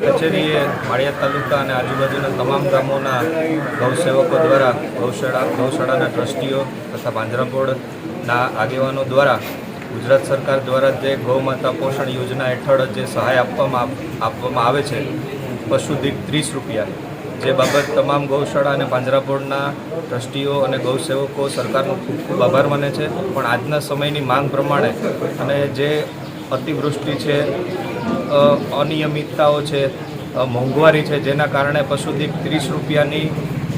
કચેરીએ માળિયા તાલુકા અને આજુબાજુના તમામ ગામોના ગૌસેવકો દ્વારા ગૌશાળા, ગૌશાળાના ટ્રસ્ટીઓ તથા પાંજરાપોળના આગેવાનો દ્વારા ગુજરાત સરકાર દ્વારા જે ગૌમાતા પોષણ યોજના હેઠળ જે સહાય આપવામાં આપવામાં આવે છે, પશુ દીઠ ત્રીસ રૂપિયા, જે બાબત તમામ ગૌશાળા અને પાંજરાપોળના ટ્રસ્ટીઓ અને ગૌસેવકો સરકારનો ખૂબ ખૂબ આભાર માને છે. પણ આજના સમયની માંગ પ્રમાણે અને જે અતિવૃષ્ટિ છે અનિયમિતતાઓ છે મોંઘવારી છે, જેના કારણે પશુ દીઠ ત્રીસ રૂપિયાની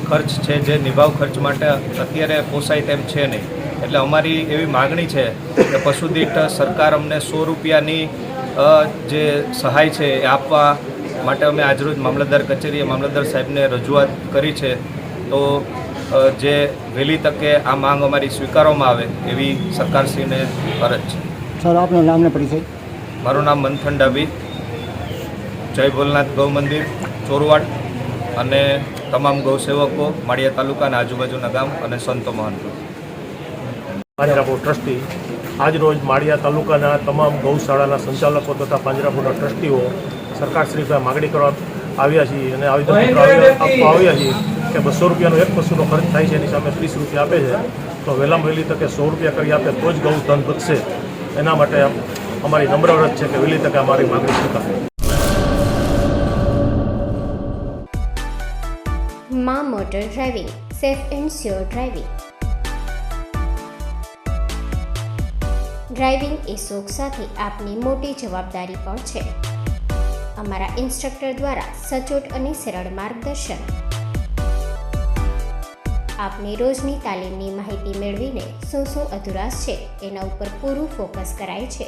ખર્ચ છે, જે નિભાવ ખર્ચ માટે અત્યારે પોસાય તેમ છે નહીં. એટલે અમારી એવી માગણી છે કે પશુ સરકાર અમને સો રૂપિયાની જે સહાય છે એ આપવા માટે અમે આજરોજ મામલતદાર કચેરીએ મામલતદાર સાહેબને રજૂઆત કરી છે. તો જે વહેલી તકે આ માંગ અમારી સ્વીકારવામાં આવે એવી સરકારશ્રીને ફરજ છે. સર, આપનું નામને પરિચય મારું નામ મંથન ડાબી જય ભોલનાથ ગૌ મંદિર, ચોરવાડ અને તમામ ગૌસેવકો, માળિયા તાલુકાના આજુબાજુના ગામ અને સંતો મહંતો પાંજરાપુર ટ્રસ્ટી, આજરોજ માળિયા તાલુકાના તમામ ગૌશાળાના સંચાલકો તથા પાંજરાપુરના ટ્રસ્ટીઓ સરકારશ્રી માગણી કરવા આવ્યા છીએ અને આવેદનપત્ર આપવા આવ્યા છીએ કે બસો રૂપિયાનો એક પશુનો ખર્ચ થાય છે, એની સામે ત્રીસ રૂપિયા આપે છે. તો વહેલામાં વહેલી તકે સો રૂપિયા કરી આપે તો જ ગૌ ધન વધશે. એના માટે અમારી નમ્ર અરજ છે કે વહેલી તકે અમારી માગણી સ્વીકારે મા motor driving, safe and sure driving. Driving એ શોખ સાથે આપની મોટી જવાબદારી પણ છે. અમારા ઇન્સ્ટ્રક્ટર દ્વારા સચોટ અને સરળ માર્ગદર્શન. આપની રોજની તાલીમની માહિતી મેળવીને શું શું અધુરાશ છે, એના ઉપર પૂરું ફોકસ કરાય છે.